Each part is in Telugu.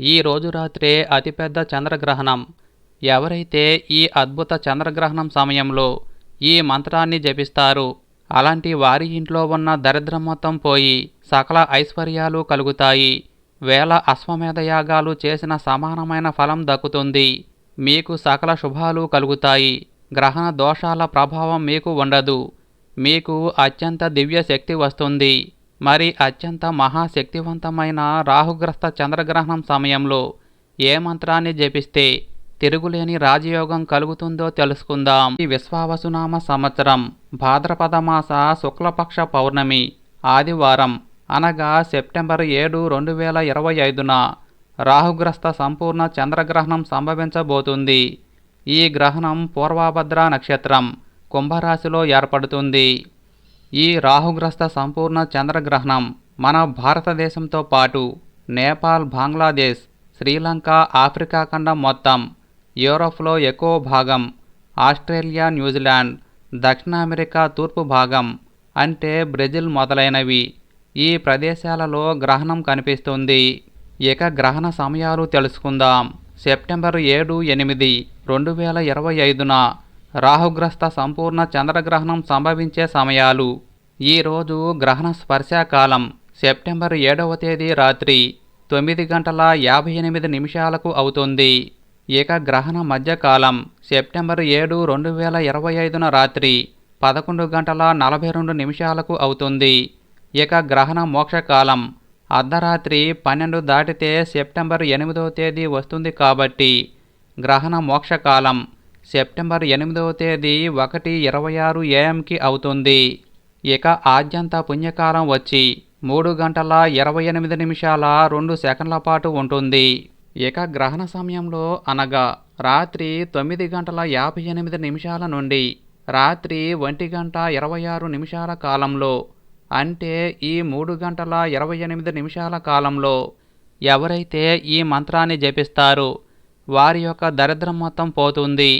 ఈ రోజు రాత్రే అతిపెద్ద చంద్రగ్రహణం. ఎవరైతే ఈ అద్భుత చంద్రగ్రహణం సమయంలో ఈ మంత్రాన్ని జపిస్తారు అలాంటి వారి ఇంట్లో ఉన్న దరిద్రం మొత్తం పోయి సకల ఐశ్వర్యాలు కలుగుతాయి. వేల అశ్వమేధ యాగాలు చేసిన సమానమైన ఫలం దక్కుతుంది. మీకు సకల శుభాలు కలుగుతాయి. గ్రహణ దోషాల ప్రభావం మీకు ఉండదు. మీకు అత్యంత దివ్య శక్తి వస్తుంది. మరి అత్యంత మహాశక్తివంతమైన రాహుగ్రస్త చంద్రగ్రహణం సమయంలో ఏ మంత్రాన్ని జపిస్తే తిరుగులేని రాజయోగం కలుగుతుందో తెలుసుకుందాం. ఈ విశ్వావసునామ సంవత్సరం భాద్రపద మాస శుక్లపక్ష పౌర్ణమి ఆదివారం అనగా సెప్టెంబర్ ఏడు రెండు వేల ఇరవై ఐదున రాహుగ్రస్త సంపూర్ణ చంద్రగ్రహణం సంభవించబోతుంది. ఈ గ్రహణం పూర్వభద్ర నక్షత్రం కుంభరాశిలో ఏర్పడుతుంది. ఈ రాహుగ్రస్త సంపూర్ణ చంద్రగ్రహణం మన భారతదేశంతో పాటు నేపాల్ బంగ్లాదేశ్ శ్రీలంక ఆఫ్రికా ఖండం మొత్తం యూరోప్లో ఎక్కువ భాగం ఆస్ట్రేలియా న్యూజిలాండ్ దక్షిణ అమెరికా తూర్పు భాగం అంటే బ్రెజిల్ మొదలైనవి. ఈ ప్రదేశాలలో గ్రహణం కనిపిస్తుంది. ఇక గ్రహణ సమయాలు తెలుసుకుందాం. సెప్టెంబర్ ఏడు ఎనిమిది రెండు వేల ఇరవై ఐదున రాహుగ్రస్త సంపూర్ణ చంద్రగ్రహణం సంభవించే సమయాలు. ఈరోజు గ్రహణ స్పర్శాకాలం సెప్టెంబర్ ఏడవ తేదీ రాత్రి తొమ్మిది గంటల యాభై ఎనిమిది నిమిషాలకు అవుతుంది. ఇక గ్రహణ మధ్యకాలం సెప్టెంబర్ ఏడు రెండు వేల ఇరవై ఐదున రాత్రి పదకొండు గంటల నలభై రెండు నిమిషాలకు అవుతుంది. ఇక గ్రహణ మోక్షకాలం అర్ధరాత్రి పన్నెండు దాటితే సెప్టెంబర్ ఎనిమిదవ తేదీ వస్తుంది కాబట్టి గ్రహణ మోక్షకాలం సెప్టెంబర్ ఎనిమిదవ తేదీ ఒకటి ఇరవై ఆరు ఏఎంకి అవుతుంది. ఇక ఆద్యంత పుణ్యకాలం వచ్చి మూడు గంటల ఇరవై ఎనిమిది నిమిషాల రెండు సెకండ్ల పాటు ఉంటుంది. ఇక గ్రహణ సమయంలో అనగా రాత్రి తొమ్మిది గంటల యాభై ఎనిమిది నిమిషాల నుండి రాత్రి ఒంటి గంట ఇరవై ఆరు నిమిషాల కాలంలో అంటే ఈ మూడు గంటల ఇరవై ఎనిమిది నిమిషాల కాలంలో ఎవరైతే ఈ మంత్రాన్ని జపిస్తారో వారి యొక్క దరిద్రం మొత్తం పోతుంది.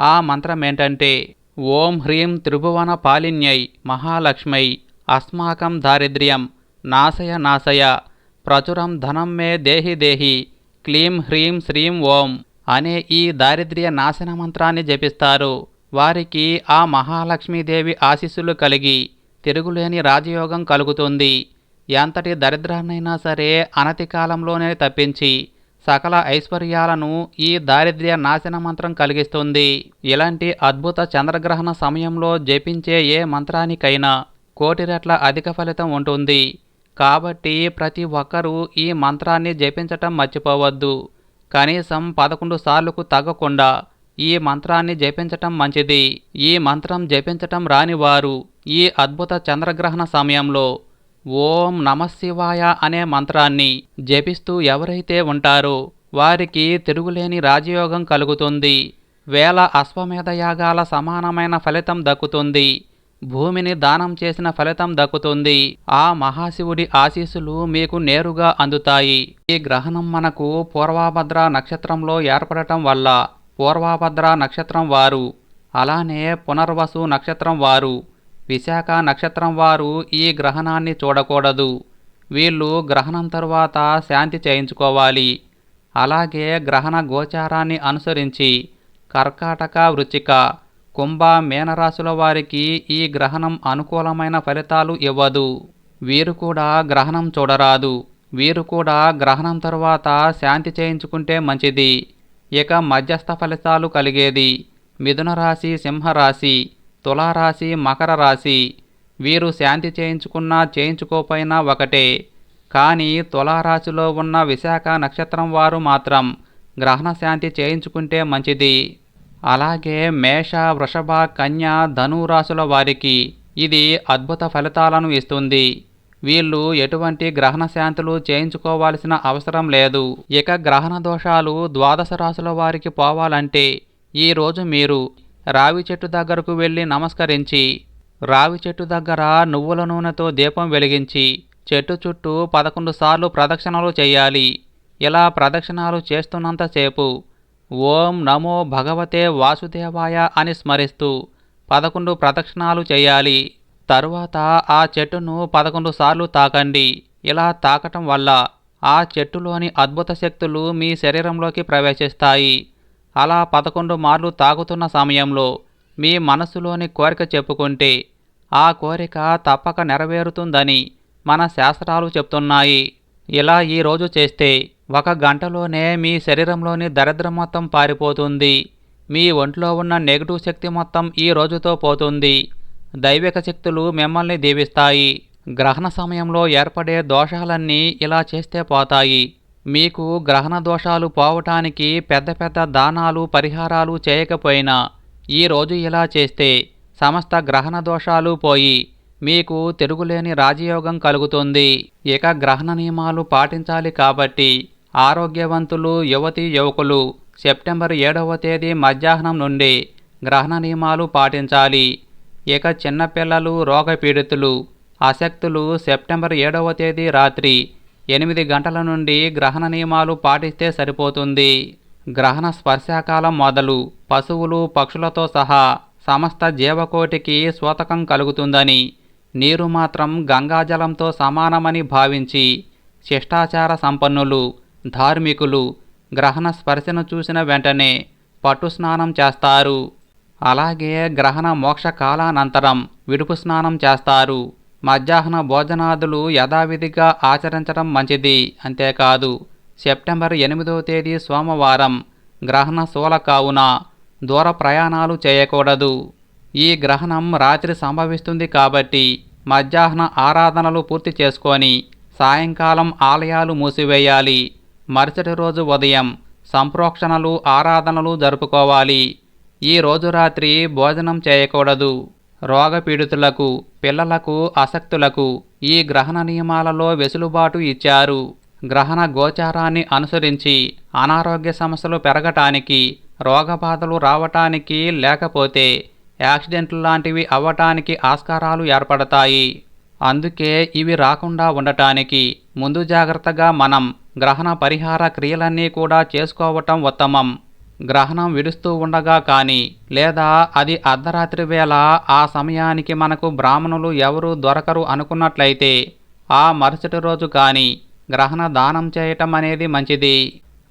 ఆ మంత్రం ఏంటంటే ఓం హ్రీం త్రిభువన పాలిన్యై మహాలక్ష్మై అస్మాకం దారిద్ర్యం నాశయ నాశయ ప్రచురం ధనం మే దేహి దేహి క్లీం హ్రీం శ్రీం ఓం అనే ఈ దారిద్ర్య నాశన మంత్రాన్ని జపిస్తారు. వారికి ఆ మహాలక్ష్మీదేవి ఆశీస్సులు కలిగి తిరుగులేని రాజయోగం కలుగుతుంది. ఎంతటి దరిద్రాన్నైనా సరే అనతి కాలంలోనే తప్పించి సకల ఐశ్వర్యాలను ఈ దారిద్ర్య నాశన మంత్రం కలిగిస్తుంది. ఇలాంటి అద్భుత చంద్రగ్రహణ సమయంలో జపించే ఏ మంత్రానికైనా కోటి రెట్ల అధిక ఫలితం ఉంటుంది. కాబట్టి ప్రతి ఒక్కరూ ఈ మంత్రాన్ని జపించటం మర్చిపోవద్దు. కనీసం పదకొండు సార్లుకు తగ్గకుండా ఈ మంత్రాన్ని జపించటం మంచిది. ఈ మంత్రం జపించటం రానివారు ఈ అద్భుత చంద్రగ్రహణ సమయంలో ఓం నమశివాయ అనే మంత్రాన్ని జపిస్తూ ఎవరైతే ఉంటారో వారికి తిరుగులేని రాజయోగం కలుగుతుంది. వేల అశ్వమేధ యాగాల సమానమైన ఫలితం దక్కుతుంది. భూమిని దానం చేసిన ఫలితం దక్కుతుంది. ఆ మహాశివుడి ఆశీస్సులు మీకు నేరుగా అందుతాయి. ఈ గ్రహణం మనకు పూర్వభద్ర నక్షత్రంలో ఏర్పడటం వల్ల పూర్వభద్ర నక్షత్రం వారు అలానే పునర్వసు నక్షత్రం వారు విశాఖ నక్షత్రం వారు ఈ గ్రహణాన్ని చూడకూడదు. వీళ్ళు గ్రహణం తరువాత శాంతి చేయించుకోవాలి. అలాగే గ్రహణ గోచారాన్ని అనుసరించి కర్కాటక వృచ్చిక కుంభ మీనరాశుల వారికి ఈ గ్రహణం అనుకూలమైన ఫలితాలు ఇవ్వదు. వీరు కూడా గ్రహణం చూడరాదు. వీరు కూడా గ్రహణం తరువాత శాంతి చేయించుకుంటే మంచిది. ఇక మధ్యస్థ ఫలితాలు కలిగేది మిథున రాశి సింహరాశి. తులారాశి మకర రాశి వీరు శాంతి చేయించుకున్నా చేయించుకోపోయినా ఒకటే. కానీ తులారాశిలో ఉన్న విశాఖ నక్షత్రం వారు మాత్రం గ్రహణ శాంతి చేయించుకుంటే మంచిది. అలాగే మేష వృషభ కన్య ధను రాశుల వారికి ఇది అద్భుత ఫలితాలను ఇస్తుంది. వీళ్ళు ఎటువంటి గ్రహణ శాంతులు చేయించుకోవాల్సిన అవసరం లేదు. ఇక గ్రహణ దోషాలు ద్వాదశ రాశుల వారికి పోవాలంటే ఈరోజు మీరు రావి చెట్టు దగ్గరకు వెళ్ళి నమస్కరించి రావి చెట్టు దగ్గర నువ్వుల నూనెతో దీపం వెలిగించి చెట్టు చుట్టూ పదకొండు సార్లు ప్రదక్షిణలు చేయాలి. ఇలా ప్రదక్షిణాలు చేస్తున్నంతసేపు ఓం నమో భగవతే వాసుదేవాయ అని స్మరిస్తూ పదకొండు ప్రదక్షిణాలు చేయాలి. తరువాత ఆ చెట్టును పదకొండు సార్లు తాకండి. ఇలా తాకటం వల్ల ఆ చెట్టులోని అద్భుత శక్తులు మీ శరీరంలోకి ప్రవేశిస్తాయి. అలా పదకొండు మార్లు తాగుతున్న సమయంలో మీ మనసులోని కోరిక చెప్పుకుంటే ఆ కోరిక తప్పక నెరవేరుతుందని మన శాస్త్రాలు చెప్తున్నాయి. ఇలా ఈ రోజు చేస్తే ఒక గంటలోనే మీ శరీరంలోని దరిద్రం మొత్తం పారిపోతుంది. మీ ఒంట్లో ఉన్న నెగిటివ్ శక్తి మొత్తం ఈ రోజుతో పోతుంది. దైవిక శక్తులు మిమ్మల్ని దీవిస్తాయి. గ్రహణ సమయంలో ఏర్పడే దోషాలన్నీ ఇలా చేస్తే పోతాయి. మీకు గ్రహణ దోషాలు పోవటానికి పెద్ద పెద్ద దానాలు పరిహారాలు చేయకపోయినా ఈ రోజు ఇలా చేస్తే సమస్త గ్రహణ దోషాలు పోయి మీకు తిరుగులేని రాజయోగం కలుగుతుంది. ఇక గ్రహణ నియమాలు పాటించాలి కాబట్టి ఆరోగ్యవంతులు యువతి యువకులు సెప్టెంబర్ ఏడవ తేదీ మధ్యాహ్నం నుండి గ్రహణ నియమాలు పాటించాలి. ఇక చిన్నపిల్లలు రోగపీడితులు అశక్తులు సెప్టెంబర్ ఏడవ తేదీ రాత్రి ఎనిమిది గంటల నుండి గ్రహణ నియమాలు పాటిస్తే సరిపోతుంది. గ్రహణ స్పర్శాకాలం మొదలు పశువులు పక్షులతో సహా సమస్త జీవకోటికి సూతకం కలుగుతుందని నీరు మాత్రం గంగాజలంతో సమానమని భావించి శిష్టాచార సంపన్నులు ధార్మికులు గ్రహణ స్పర్శను చూసిన వెంటనే పట్టు స్నానం చేస్తారు. అలాగే గ్రహణ మోక్ష కాలానంతరం విడుపు స్నానం చేస్తారు. మధ్యాహ్న భోజనాదులు యథావిధిగా ఆచరించడం మంచిది అంతేకాదు సెప్టెంబర్ ఎనిమిదవ తేదీ సోమవారం గ్రహణ శూల కావున దూర ప్రయాణాలు చేయకూడదు. ఈ గ్రహణం రాత్రి సంభవిస్తుంది కాబట్టి మధ్యాహ్న ఆరాధనలు పూర్తి చేసుకొని సాయంకాలం ఆలయాలు మూసివేయాలి. మరుసటి రోజు ఉదయం సంప్రోక్షణలు ఆరాధనలు జరుపుకోవాలి. ఈ రోజు రాత్రి భోజనం చేయకూడదు. రోగపీడితులకు పిల్లలకు అసక్తులకు ఈ గ్రహణ నియమాలలో వెసులుబాటు ఇచ్చారు. గ్రహణ గోచారాన్ని అనుసరించి అనారోగ్య సమస్యలు పెరగటానికి రోగబాధలు రావటానికి లేకపోతే యాక్సిడెంట్లు లాంటివి అవ్వటానికి ఆస్కారాలు ఏర్పడతాయి. అందుకే ఇవి రాకుండా ఉండటానికి ముందు జాగ్రత్తగా మనం గ్రహణ పరిహార క్రియలన్నీ కూడా చేసుకోవటం ఉత్తమం. గ్రహణం విడుస్తూ ఉండగా కానీ లేదా అది అర్ధరాత్రి వేళ ఆ సమయానికి మనకు బ్రాహ్మణులు ఎవరు దొరకరు అనుకున్నట్లయితే ఆ మరుసటి రోజు కానీ గ్రహణ దానం చేయటం అనేది మంచిది.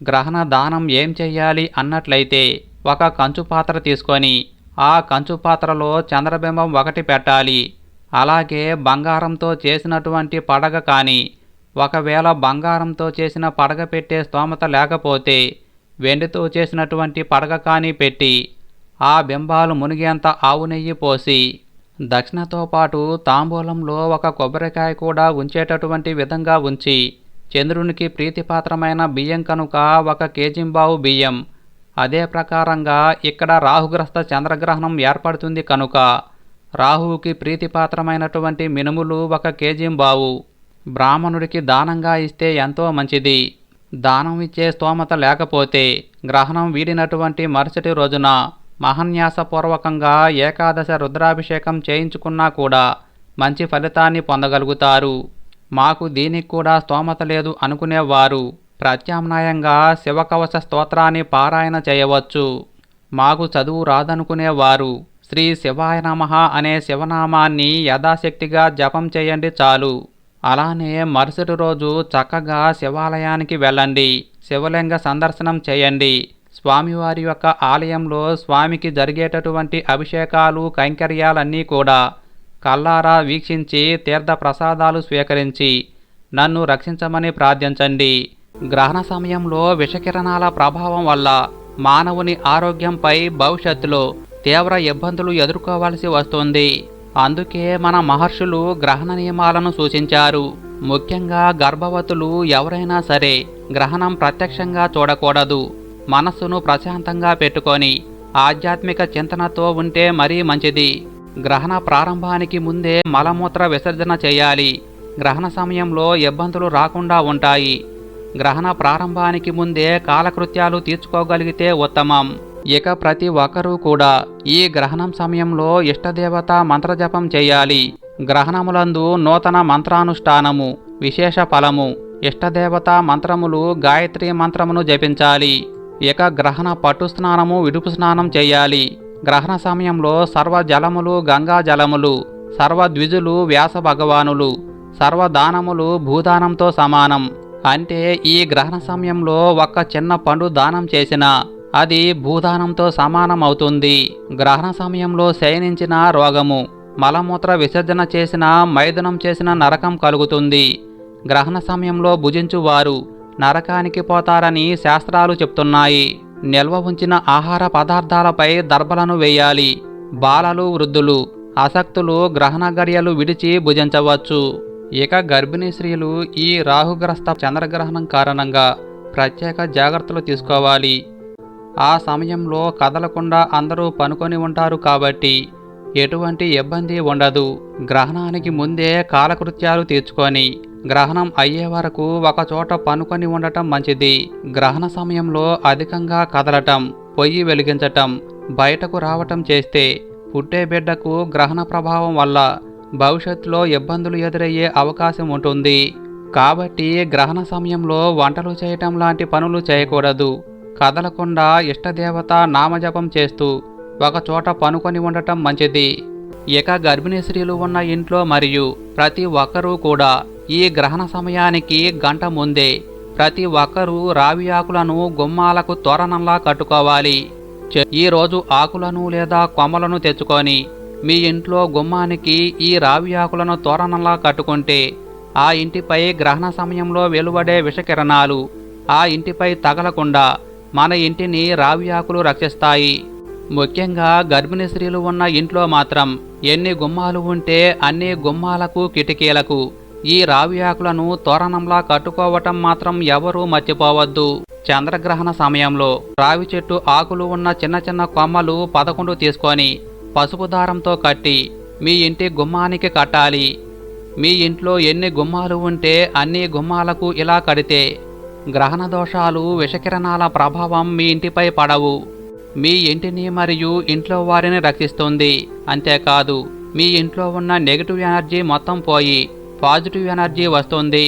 గ్రహణ దానం ఏం చెయ్యాలి అన్నట్లయితే ఒక కంచు పాత్ర తీసుకొని ఆ కంచు పాత్రలో చంద్రబింబం ఒకటి పెట్టాలి. అలాగే బంగారంతో చేసినటువంటి పడగ కానీ ఒకవేళ బంగారంతో చేసిన పడగ పెట్టే స్తోమత లేకపోతే వెండితో చేసినటువంటి పడగ కానీ పెట్టి ఆ బింబాలు మునిగేంత ఆవు నెయ్యి పోసి దక్షిణతో పాటు తాంబూలంలో ఒక కొబ్బరికాయ కూడా ఉంచేటటువంటి విధంగా ఉంచి చంద్రునికి ప్రీతిపాత్రమైన బియ్యం కనుక ఒక కేజింబావు బియ్యం. అదే ప్రకారంగా ఇక్కడ రాహుగ్రస్త చంద్రగ్రహణం ఏర్పడుతుంది కనుక రాహువుకి ప్రీతిపాత్రమైనటువంటి మినుములు ఒక కేజింబావు. బ్రాహ్మణుడికి దానంగా ఇస్తే ఎంతో మంచిది. దానం ఇచ్చే స్తోమత లేకపోతే గ్రహణం వీడినటువంటి మరుసటి రోజున మహన్యాసపూర్వకంగా ఏకాదశ రుద్రాభిషేకం చేయించుకున్నా కూడా మంచి ఫలితాన్ని పొందగలుగుతారు. మాకు దీనికి కూడా స్తోమత లేదు అనుకునేవారు. ప్రత్యామ్నాయంగా శివకవచ స్తోత్రాన్ని పారాయణ చేయవచ్చు. మాకు చదువు రాదనుకునేవారు. శ్రీ శివాయ నమః అనే శివనామాన్ని యథాశక్తిగా జపం చేయండి చాలు. అలానే మరుసటి రోజు చక్కగా శివాలయానికి వెళ్ళండి. శివలింగ సందర్శనం చేయండి. స్వామివారి యొక్క ఆలయంలో స్వామికి జరిగేటటువంటి అభిషేకాలు కైంకర్యాలన్నీ కూడా కల్లారా వీక్షించి తీర్థ ప్రసాదాలు స్వీకరించి నన్ను రక్షించమని ప్రార్థించండి. గ్రహణ సమయంలో విషకిరణాల ప్రభావం వల్ల మానవుని ఆరోగ్యంపై భవిష్యత్తులో తీవ్ర ఇబ్బందులు ఎదుర్కోవాల్సి వస్తుంది. అందుకే మన మహర్షులు గ్రహణ నియమాలను సూచించారు. ముఖ్యంగా గర్భవతులు ఎవరైనా సరే గ్రహణం ప్రత్యక్షంగా చూడకూడదు. మనస్సును ప్రశాంతంగా పెట్టుకొని ఆధ్యాత్మిక చింతనతో ఉంటే మరీ మంచిది. గ్రహణ ప్రారంభానికి ముందే మలమూత్ర విసర్జన చేయాలి. గ్రహణ సమయంలో ఇబ్బందులు రాకుండా ఉంటాయి. గ్రహణ ప్రారంభానికి ముందే కాలకృత్యాలు తీర్చుకోగలిగితే ఉత్తమం. ఇక ప్రతి ఒక్కరూ కూడా ఈ గ్రహణం సమయంలో ఇష్టదేవత మంత్రజపం చేయాలి. గ్రహణములందు నూతన మంత్రానుష్ఠానము విశేష ఫలము ఇష్టదేవత మంత్రములు గాయత్రి మంత్రమును జపించాలి. ఇక గ్రహణ పట్టు స్నానము విడుపు స్నానం చేయాలి. గ్రహణ సమయంలో సర్వ జలములు గంగా జలములు సర్వ ద్విజులు వ్యాస భగవానులు సర్వదానములు భూదానంతో సమానం. అంటే ఈ గ్రహణ సమయంలో ఒక్క చిన్న పండు దానం చేసినా అది భూదానంతో సమానం అవుతుంది గ్రహణ సమయంలో శయనించిన రోగము మలమూత్ర విసర్జన చేసిన మైదనం చేసిన నరకం కలుగుతుంది. గ్రహణ సమయంలో భుజించువారు నరకానికి పోతారని శాస్త్రాలు చెప్తున్నాయి. నిల్వ ఉంచిన ఆహార పదార్థాలపై దర్భలను వేయాలి. బాలలు వృద్ధులు ఆసక్తులు గ్రహణ గడియలు విడిచి భుజించవచ్చు. ఇక గర్భిణీ స్త్రీలు ఈ రాహుగ్రస్త చంద్రగ్రహణం కారణంగా ప్రత్యేక జాగ్రత్తలు తీసుకోవాలి. ఆ సమయంలో కదలకుండా అందరూ పనుకొని ఉంటారు కాబట్టి ఎటువంటి ఇబ్బంది ఉండదు. గ్రహణానికి ముందే కాలకృత్యాలు తీర్చుకొని గ్రహణం అయ్యే వరకు ఒక చోట పనుకొని ఉండటం మంచిది. గ్రహణ సమయంలో అధికంగా కదలటం పొయ్యి వెలిగించటం బయటకు రావటం చేస్తే పుట్టే బిడ్డకు గ్రహణ ప్రభావం వల్ల భవిష్యత్తులో ఇబ్బందులు ఎదురయ్యే అవకాశం ఉంటుంది. కాబట్టి గ్రహణ సమయంలో వంటలు చేయటం లాంటి పనులు చేయకూడదు. కదలకుండా ఇష్టదేవత నామజపం చేస్తూ ఒకచోట పనుకొని ఉండటం మంచిది. ఇక గర్భిణీ స్త్రీలు ఉన్న ఇంట్లో మరియు ప్రతి ఒక్కరూ కూడా ఈ గ్రహణ సమయానికి గంట ముందే ప్రతి ఒక్కరూ రావి ఆకులను గుమ్మాలకు తోరణంలా కట్టుకోవాలి. ఈరోజు ఆకులను లేదా కొమ్మలను తెచ్చుకొని మీ ఇంట్లో గుమ్మానికి ఈ రావి ఆకులను తోరణంలా కట్టుకుంటే ఆ ఇంటిపై గ్రహణ సమయంలో వెలువడే విషకిరణాలు ఆ ఇంటిపై తగలకుండా మన ఇంటిని రావి ఆకులు రక్షిస్తాయి. ముఖ్యంగా గర్భిణీ స్త్రీలు ఉన్న ఇంట్లో మాత్రం ఎన్ని గుమ్మాలు ఉంటే అన్ని గుమ్మాలకు కిటికీలకు ఈ రావి ఆకులను తోరణంలా కట్టుకోవటం మాత్రం ఎవరూ మర్చిపోవద్దు. చంద్రగ్రహణ సమయంలో రావి చెట్టు ఆకులు ఉన్న చిన్న చిన్న కొమ్మలు పదకొండు తీసుకొని పసుపు దారంతో కట్టి మీ ఇంటి గుమ్మానికి కట్టాలి. మీ ఇంట్లో ఎన్ని గుమ్మాలు ఉంటే అన్ని గుమ్మాలకు ఇలా కడితే గ్రహణ దోషాలు విషకిరణాల ప్రభావం మీ ఇంటిపై పడవు. మీ ఇంటిని మరియు ఇంట్లో వారిని రక్షిస్తుంది. అంతేకాదు మీ ఇంట్లో ఉన్న నెగిటివ్ ఎనర్జీ మొత్తం పోయి పాజిటివ్ ఎనర్జీ వస్తుంది.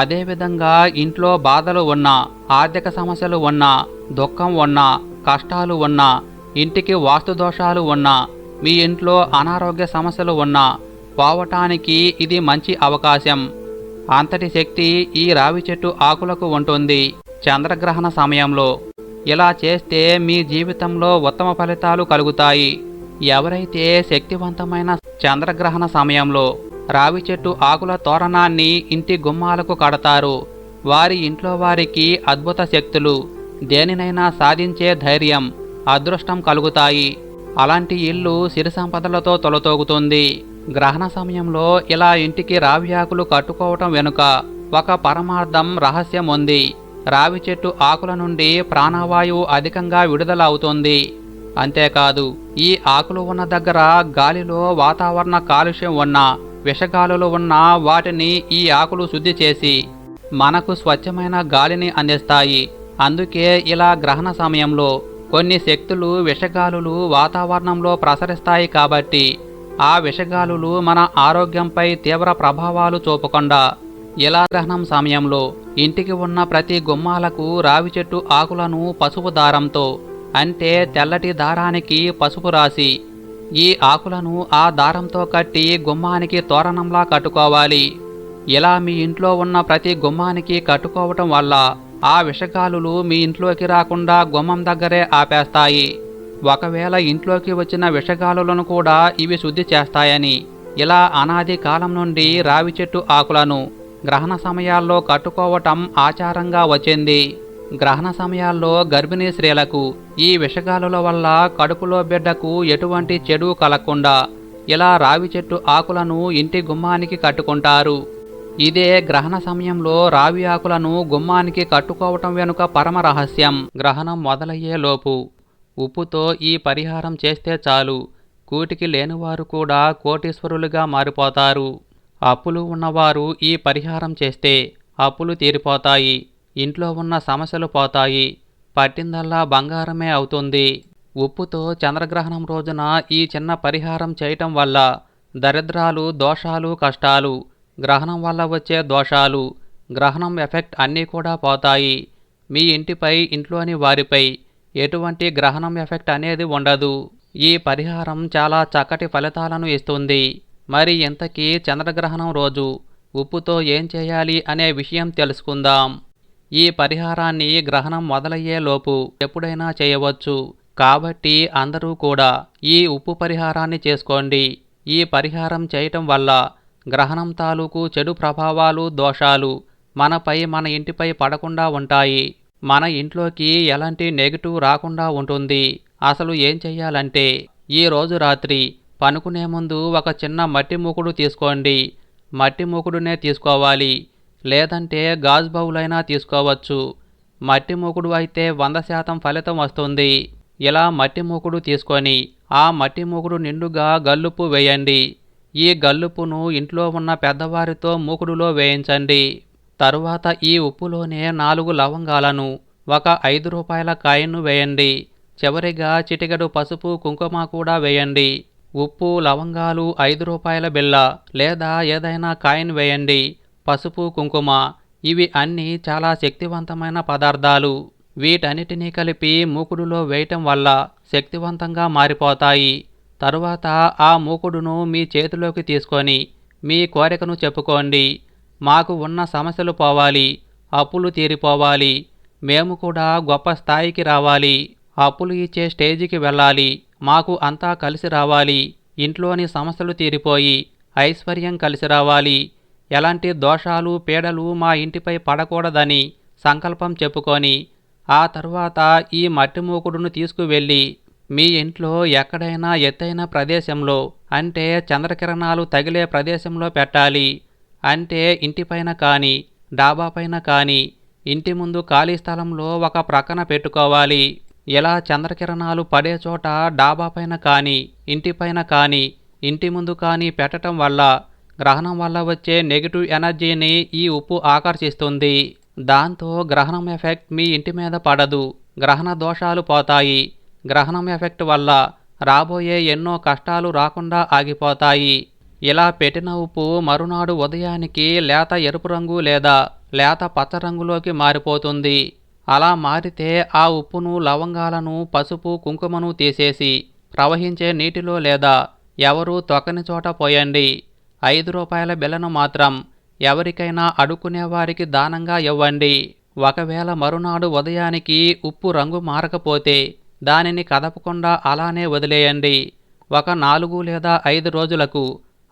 అదేవిధంగా ఇంట్లో బాధలు ఉన్నా ఆర్థిక సమస్యలు ఉన్నా దుఃఖం ఉన్నా కష్టాలు ఉన్నా ఇంటికి వాస్తు దోషాలు ఉన్నా మీ ఇంట్లో అనారోగ్య సమస్యలు ఉన్నా పోవటానికి ఇది మంచి అవకాశం. అంతటి శక్తి ఈ రావి చెట్టు ఆకులకు ఉంటుంది. చంద్రగ్రహణ సమయంలో ఇలా చేస్తే మీ జీవితంలో ఉత్తమ ఫలితాలు కలుగుతాయి. ఎవరైతే శక్తివంతమైన చంద్రగ్రహణ సమయంలో రావి చెట్టు ఆకుల తోరణాన్ని ఇంటి గుమ్మాలకు కడతారు. వారి ఇంట్లో వారికి అద్భుత శక్తులు దేనినైనా సాధించే ధైర్యం అదృష్టం కలుగుతాయి. అలాంటి ఇల్లు సిరి సంపదలతో తొలతోగుతుంది. గ్రహణ సమయంలో ఇలా ఇంటికి రావి ఆకులు కట్టుకోవటం వెనుక ఒక పరమార్థం రహస్యం ఉంది రావి చెట్టు ఆకుల నుండి ప్రాణవాయువు అధికంగా విడుదల అవుతుంది అంతేకాదు ఈ ఆకులు ఉన్న దగ్గర గాలిలో వాతావరణ కాలుష్యం ఉన్న విషగాలులు ఉన్న వాటిని ఈ ఆకులు శుద్ధి చేసి మనకు స్వచ్ఛమైన గాలిని అందిస్తాయి. అందుకే ఇలా గ్రహణ సమయంలో కొన్ని శక్తులు విషగాలులు వాతావరణంలో ప్రసరిస్తాయి కాబట్టి ఆ విషగాలులు మన ఆరోగ్యంపై తీవ్ర ప్రభావాలు చూపకుండా ఇలా గ్రహణం సమయంలో ఇంటికి ఉన్న ప్రతి గుమ్మాలకు రావి చెట్టు ఆకులను పసుపు దారంతో అంటే తెల్లటి దారానికి పసుపు రాసి ఈ ఆకులను ఆ దారంతో కట్టి గుమ్మానికి తోరణంలా కట్టుకోవాలి. ఇలా మీ ఇంట్లో ఉన్న ప్రతి గుమ్మానికి కట్టుకోవటం వల్ల ఆ విషగాలులు మీ ఇంట్లోకి రాకుండా గుమ్మం దగ్గరే ఆపేస్తాయి. ఒకవేళ ఇంట్లోకి వచ్చిన విషగాలులను కూడా ఇవి శుద్ధి చేస్తాయని. ఇలా అనాది కాలం నుండి రావి చెట్టు ఆకులను గ్రహణ సమయాల్లో కట్టుకోవటం ఆచారంగా వచ్చింది. గ్రహణ సమయాల్లో గర్భిణీ స్త్రీలకు ఈ విషగాలుల వల్ల కడుపులో బిడ్డకు ఎటువంటి చెడు కలగకుండా ఇలా రావి చెట్టు ఆకులను ఇంటి గుమ్మానికి కట్టుకుంటారు. ఇదే గ్రహణ సమయంలో రావి ఆకులను గుమ్మానికి కట్టుకోవటం వెనుక పరమ రహస్యం. గ్రహణం మొదలయ్యే లోపు ఉప్పుతో ఈ పరిహారం చేస్తే చాలు. కూటికి లేనివారు కూడా కోటీశ్వరులుగా మారిపోతారు. అప్పులు ఉన్నవారు ఈ పరిహారం చేస్తే అప్పులు తీరిపోతాయి. ఇంట్లో ఉన్న సమస్యలు పోతాయి. పట్టిందల్లా బంగారమే అవుతుంది. ఉప్పుతో చంద్రగ్రహణం రోజున ఈ చిన్న పరిహారం చేయటం వల్ల దరిద్రాలు దోషాలు కష్టాలు గ్రహణం వల్ల వచ్చే దోషాలు గ్రహణం ఎఫెక్ట్ అన్నీ కూడా పోతాయి. మీ ఇంటిపై ఇంట్లోని వారిపై ఎటువంటి గ్రహణం ఎఫెక్ట్ అనేది ఉండదు. ఈ పరిహారం చాలా చక్కటి ఫలితాలను ఇస్తుంది. మరి ఇంతకీ చంద్రగ్రహణం రోజు ఉప్పుతో ఏం చేయాలి అనే విషయం తెలుసుకుందాం. ఈ పరిహారాన్ని గ్రహణం మొదలయ్యే లోపు ఎప్పుడైనా చేయవచ్చు. కాబట్టి అందరూ కూడా ఈ ఉప్పు పరిహారాన్ని చేసుకోండి. ఈ పరిహారం చేయటం వల్ల గ్రహణం తాలూకు చెడు ప్రభావాలు దోషాలు మనపై మన ఇంటిపై పడకుండా ఉంటాయి. మన ఇంట్లోకి ఎలాంటి నెగిటివ్ రాకుండా ఉంటుంది. అసలు ఏం చెయ్యాలంటే ఈ రోజు రాత్రి పనుకునే ముందు ఒక చిన్న మట్టి మూకుడు తీసుకోండి. మట్టి మూకుడునే తీసుకోవాలి. లేదంటే గాజు బౌలైనా తీసుకోవచ్చు. మట్టి మూకుడు అయితే వంద శాతం ఫలితం వస్తుంది. ఇలా మట్టి మూకుడు తీసుకొని ఆ మట్టి మూకుడు నిండుగా గల్లుపు వేయండి. ఈ గల్లుపును ఇంట్లో ఉన్న పెద్దవారితో మూకుడులో వేయించండి. తరువాత ఈ ఉప్పులోనే నాలుగు లవంగాలను ఒక ఐదు రూపాయల కాయను వేయండి. చివరిగా చిటికెడు పసుపు కుంకుమ కూడా వేయండి. ఉప్పు లవంగాలు ఐదు రూపాయల బిళ్ళ లేదా ఏదైనా కాయిన్ వేయండి. పసుపు కుంకుమ ఇవి అన్నీ చాలా శక్తివంతమైన పదార్థాలు. వీటన్నిటినీ కలిపి మూకుడులో వేయటం వల్ల శక్తివంతంగా మారిపోతాయి. తరువాత ఆ మూకుడును మీ చేతిలోకి తీసుకొని మీ కోరికను చెప్పుకోండి. మాకు ఉన్న సమస్యలు పోవాలి అప్పులు తీరిపోవాలి మేము కూడా గొప్ప స్థాయికి రావాలి అప్పులు ఇచ్చే స్టేజికి వెళ్ళాలి మాకు అంతా కలిసి రావాలి ఇంట్లోని సమస్యలు తీరిపోయి ఐశ్వర్యం కలిసి రావాలి ఎలాంటి దోషాలు పీడలు మా ఇంటిపై పడకూడదని సంకల్పం చెప్పుకొని ఆ తర్వాత ఈ మట్టి మూకుడును తీసుకువెళ్ళి మీ ఇంట్లో ఎక్కడైనా ఎత్తైన ప్రదేశంలో అంటే చంద్రకిరణాలు తగిలే ప్రదేశంలో పెట్టాలి అంటే ఇంటిపైన కానీ డాబాపైన కానీ ఇంటి ముందు ఖాళీ స్థలంలో ఒక ప్రక్కన పెట్టుకోవాలి. ఇలా చంద్రకిరణాలు పడే చోట డాబాపైన కానీ ఇంటిపైన కానీ ఇంటి ముందు కానీ పెట్టడం వల్ల గ్రహణం వల్ల వచ్చే నెగిటివ్ ఎనర్జీని ఈ ఉప్పు ఆకర్షిస్తుంది. దాంతో గ్రహణం ఎఫెక్ట్ మీ ఇంటి మీద పడదు. గ్రహణ దోషాలు పోతాయి. గ్రహణం ఎఫెక్ట్ వల్ల రాబోయే ఎన్నో కష్టాలు రాకుండా ఆగిపోతాయి. ఇలా పెట్టిన ఉప్పు మరునాడు ఉదయానికి లేత ఎరుపు రంగు లేదా లేత పచ్చ రంగులోకి మారిపోతుంది. అలా మారితే ఆ ఉప్పును లవంగాలను పసుపు కుంకుమను తీసేసి ప్రవహించే నీటిలో లేదా ఎవరూ తొక్కని చోట పోయండి. ఐదు రూపాయల బిల్లను మాత్రం ఎవరికైనా అడుక్కునే వారికి దానంగా ఇవ్వండి. ఒకవేళ మరునాడు ఉదయానికి ఉప్పు రంగు మారకపోతే దానిని కదపకుండా అలానే వదిలేయండి. ఒక నాలుగు లేదా ఐదు రోజులకు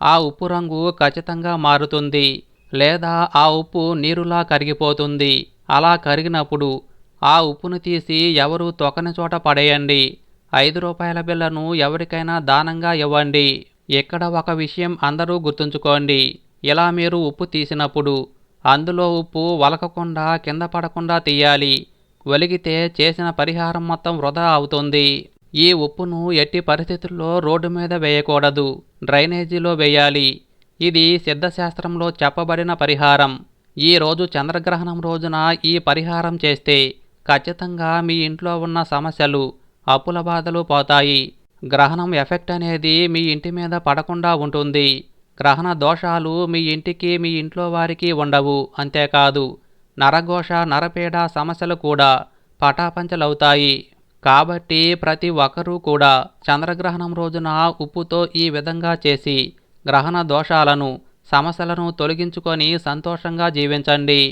ఆ ఉప్పు రంగు ఖచ్చితంగా మారుతుంది లేదా ఆ ఉప్పు నీరులా కరిగిపోతుంది. అలా కరిగినప్పుడు ఆ ఉప్పును తీసి ఎవరు తొకని చోట పడేయండి. ఐదు రూపాయల బిల్లను ఎవరికైనా దానంగా ఇవ్వండి. ఇక్కడ ఒక విషయం అందరూ గుర్తుంచుకోండి. ఇలా మీరు ఉప్పు తీసినప్పుడు అందులో ఉప్పు వలకకుండా కింద పడకుండా తీయాలి. ఒలిగితే చేసిన పరిహారం మొత్తం వృధా అవుతుంది. ఈ ఉప్పును ఎట్టి పరిస్థితుల్లో రోడ్డు మీద వేయకూడదు. డ్రైనేజీలో వేయాలి. ఇది సిద్ధశాస్త్రంలో చెప్పబడిన పరిహారం. ఈ రోజు చంద్రగ్రహణం రోజున ఈ పరిహారం చేస్తే ఖచ్చితంగా మీ ఇంట్లో ఉన్న సమస్యలు అప్పుల బాధలు పోతాయి. గ్రహణం ఎఫెక్ట్ అనేది మీ ఇంటి మీద పడకుండా ఉంటుంది. గ్రహణ దోషాలు మీ ఇంటికి మీ ఇంట్లో వారికి ఉండవు. అంతేకాదు నరఘోష నరపీడ సమస్యలు కూడా పటాపంచలవుతాయి. కాబట్టి ప్రతి ఒక్కరూ కూడా చంద్రగ్రహణం రోజున ఉప్పుతో ఈ విధంగా చేసి గ్రహణ దోషాలను సమస్యలను తొలగించుకొని సంతోషంగా జీవించండి.